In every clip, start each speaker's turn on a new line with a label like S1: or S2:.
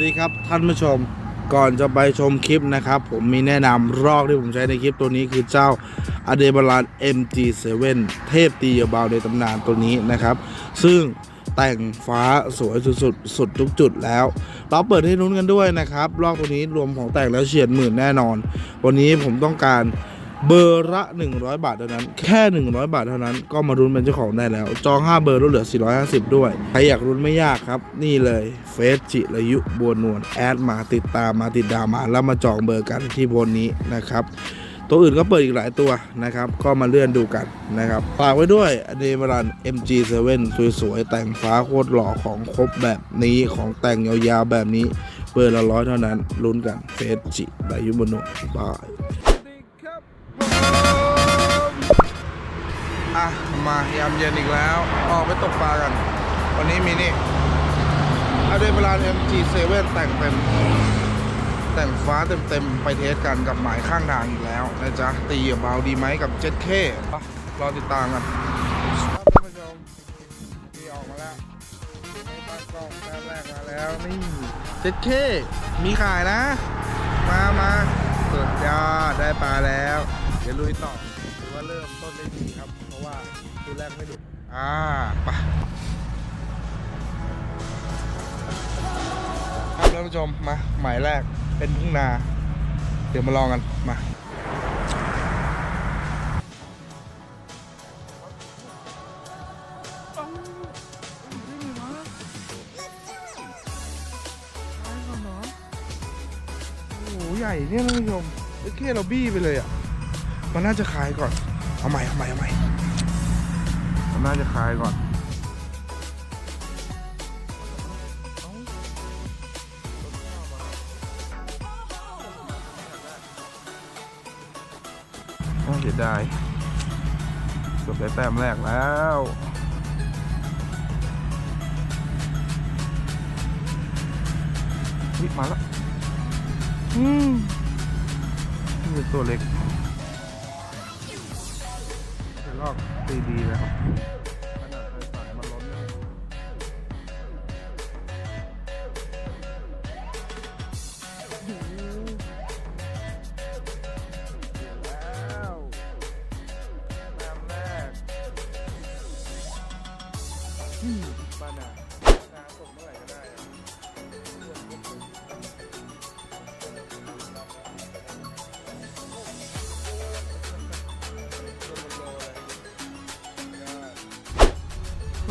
S1: วัสดีครับท่านผู้ชมก่อนจะไปชมคลิปนะครับ ผมมีแนะนำรอกที่ผมใช้ในคลิปตัวนี้คือเจ้าอเดบาลาน MG7 เทพตียาบาในตำนานตัวนี้นะครับ ซึ่งแต่งฟ้าสวยสุดๆ สุดทุกจุดแล้ว เราเปิดให้นุ้นกันด้วยนะครับ รอกตัวนี้รวมของแต่งแล้วเฉียดหมื่นแน่นอน วันนี้ผมต้องการ เบอร์ละ 100 บาทเท่านั้น แค่ 100 บาทเท่านั้น ก็มารุ้นเป็นเจ้าของได้แล้ว จอง 5 เบอร์ลดเหลือ 450 ด้วย ใครอยากรุ้นไม่ยากครับ นี่เลยเฟซจิรายุบัวนวลแอดมาติดตามมาติดดามาแล้วมาจองเบอร์กันที่บนนี้นะครับ ตัวอื่นก็เปิดอีกหลายตัวนะครับ ก็มาเลื่อนดูกันนะครับฝากไว้ด้วยอเดมรัน MG7 สวยๆแต่งฟ้าโคตรหล่อของครบแบบนี้ของแต่งยาวๆแบบนี้เบอร์ละร้อยเท่านั้นลุ้นกันเฟซจิรายุบัวนวลบาย อะ มายามเย็นอีกแล้ว ออกไปตกปลากัน วันนี้มีนี่อเดเวลาน MG7 แต่งเต็ม แต่งฟ้าเต็มๆ ไปเทสกันกับหมายข้างทางอีกแล้วนะจ๊ะ ตีอย่าเบาดีไหมกับเจ็ดเครอติดตามกันครับท่านผู้ชมนี่ออกมาแล้วตั้งกล้องแป๊บแรกมาแล้วนี่เจ็ดเคมีขายนะ มามาสุดยอดได้ปลาแล้ว ดี๋ยวลุยต่อถือว่าเริ่มต้นได้ดีครับ เพราะว่าตัวแรกไม่ดุอ่าไปครับท่านผู้ชมมาหมายแรกเป็นทุ่งนา เดี๋ยวมาลองกันมาโอ้โหใหญ่เนี่ยท่านผู้ชมเอ้ยแค่เราบี้ไปเลยอะ มันน่าจะคลายก่อน เอาใหม่เอาใหม่เอาใหม่มันน่าจะคลายก่อนน่าเสียดายเกือบได้แต้มแรกแล้ววิมาแล้วอืมนี่เป็นตัวเล็ก ลอกตีดีแล้วครับ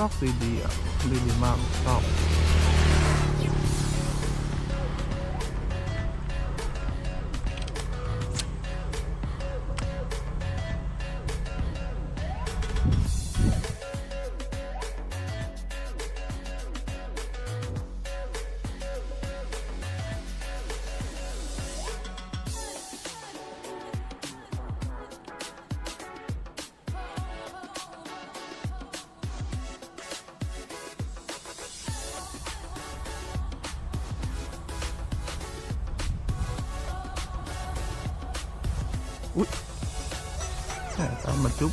S1: ลอกซีดีอะดีดีมากชอบ แหม่ตามมาจุ๊บ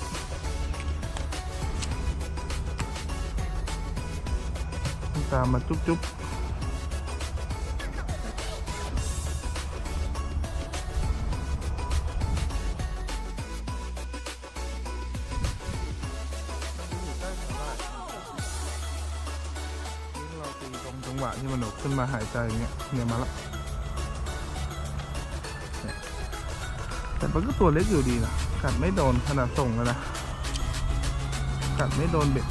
S1: ตามมาจุ๊บจุ๊บนี่เร มันก็ตัวเล็กอยู่ดีนะกัดไม่โดนขนาดส่งแล้วนะกัดไม่โดนเบ็ด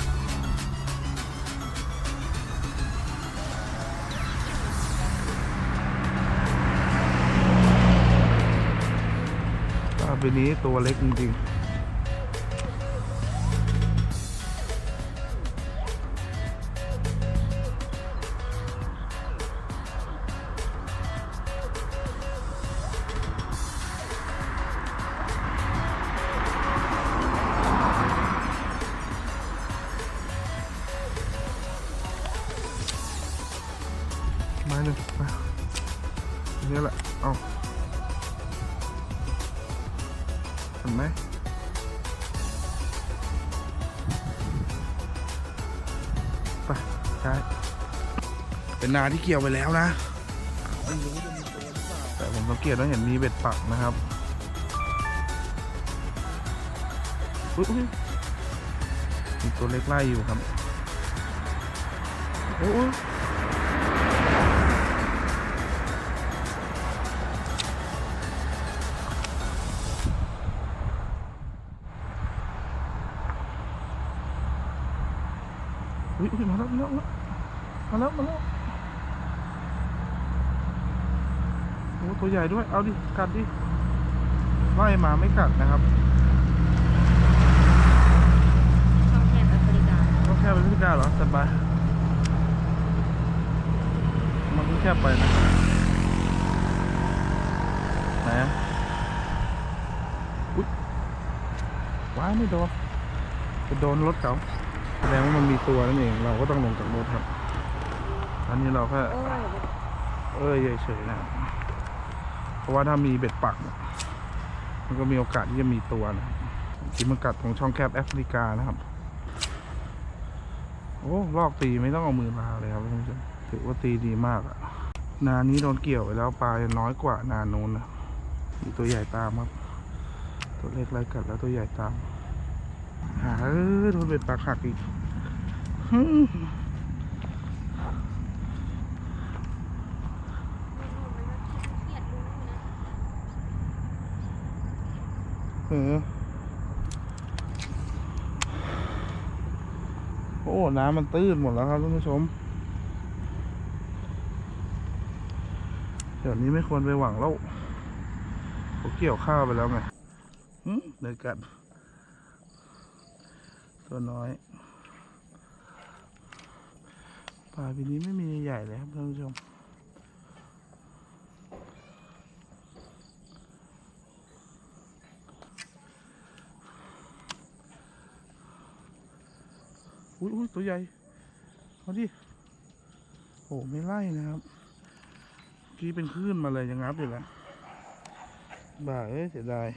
S1: ปลาไปนี้ตัวเล็กจริงๆ เป็นนาที่เกี่ยวไปแล้วนะไม่รู้จะมีตัวหรือเปล่าแต่ผมสังเกตว่าเห็นมีเบ็ดปักนะครับอุ๊ยมีตัวเล็กไล่อยู่ครับโอ้อุ๊ยอุ๊ยมาแล้วมาแล้วมาแล้วมาแล้ว โอ้ ตัวใหญ่ด้วย เอาดิ กัดดิไล่มาไม่กัดนะครับ
S2: ช่องแคบแอฟริกา
S1: ก็แค่เป็นพิการเหรอจัดไปมันก็แค่ไปนะไหนอะอุ๊ยว้ายไม่โดนไปโดนรถเขาแสดงว่ามันมีตัวนั่นเอง เราก็ต้องลงจากรถครับ อันนี้เราแค่
S2: โอ้ย
S1: เอ้ยเฉยๆนะครับ เพราะว่าถ้ามีเบ็ดปักเนี่ยมันก็มีโอกาสที่จะมีตัวนะที่มันกัดของช่องแคบแอฟริกานะครับ โอ้ลอกตีไม่ต้องเอามือมาเลยครับท่านผู้ชมถือว่าตีดีมากอะนานี้โดนเกี่ยวไปแล้วปลาจะน้อยกว่านาโน้นนะมีตัวใหญ่ตามครับ ตัวเล็กไล่กัดแล้วตัวใหญ่ตามหาโดนเบ็ดปักหักอีกฮึ่ม
S2: เครียดรู้นะ
S1: เออ โอ้ น้ำมันตื้นหมดแล้วครับท่านผู้ชม เดี๋ยวนี้ไม่ควรไปหวังแล้วเขาเกี่ยวข้าวไปแล้วไงเดี๋ยกัดตัวน้อยปลาปีนี้ไม่มีใหญ่เลยครับท่านผู้ชม อุ้ยอุ้ยตัวใหญ่มาดิโอ้ไม่ไล่นะครับกี้เป็นคลื่นมาเลยยังงับอยู่แล้วบ่าเอ้ยเสียดาย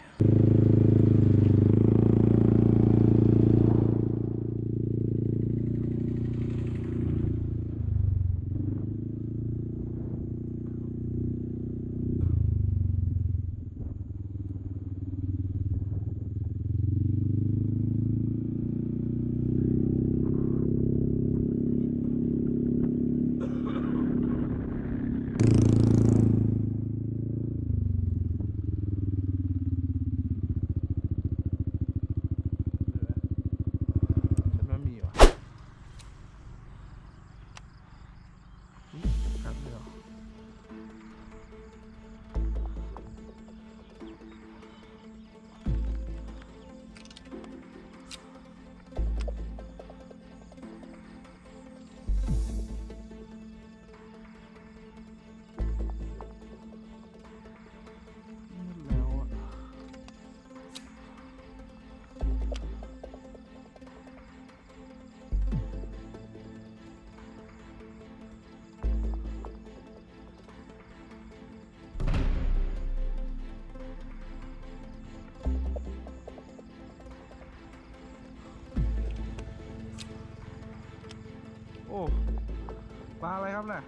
S1: ปลาอะไรครับเนี่ย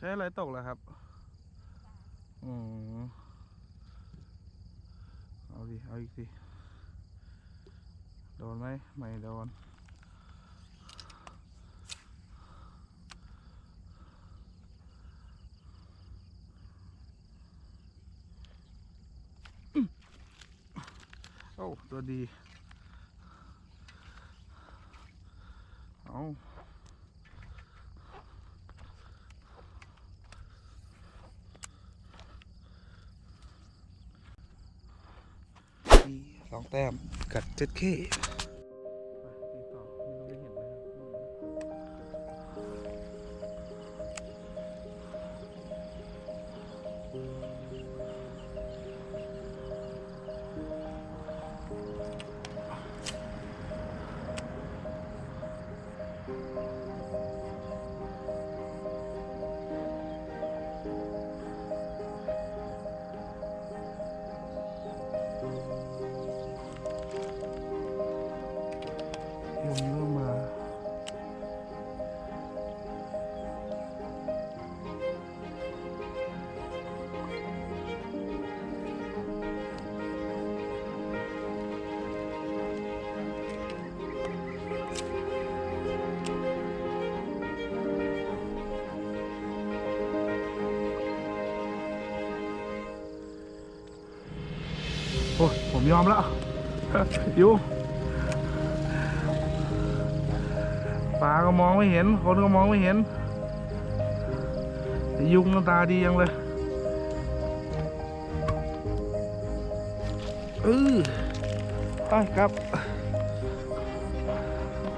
S1: ใช้อะไรตกแล้วครับอ๋อเอาดิเอาอีกสิโดนไหมไม่โดนโอ้ตัวดี เอา สอง แต้มกัดเจ็ดเข้ ลมก็มาโอ้ยผมยอมแล้ว อยู่ ปลาก็มองไม่เห็น คนก็มองไม่เห็นแต่ยุงตาดียังเลยเออไปครับ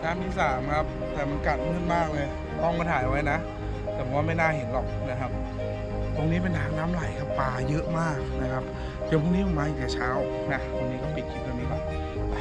S1: น้ำที่สามครับ แต่มันกัดมืดมากเลย ต้องมาถ่ายไว้นะ แต่ว่าไม่น่าเห็นหรอกนะครับ ตรงนี้เป็นทางน้ำไหลครับปลาเยอะมากนะครับ เดี๋ยวพรุ่งนี้ผมมาอีกแต่เช้านะวันนี้ก็ปิดคลิปตรงนี้ก่อนไป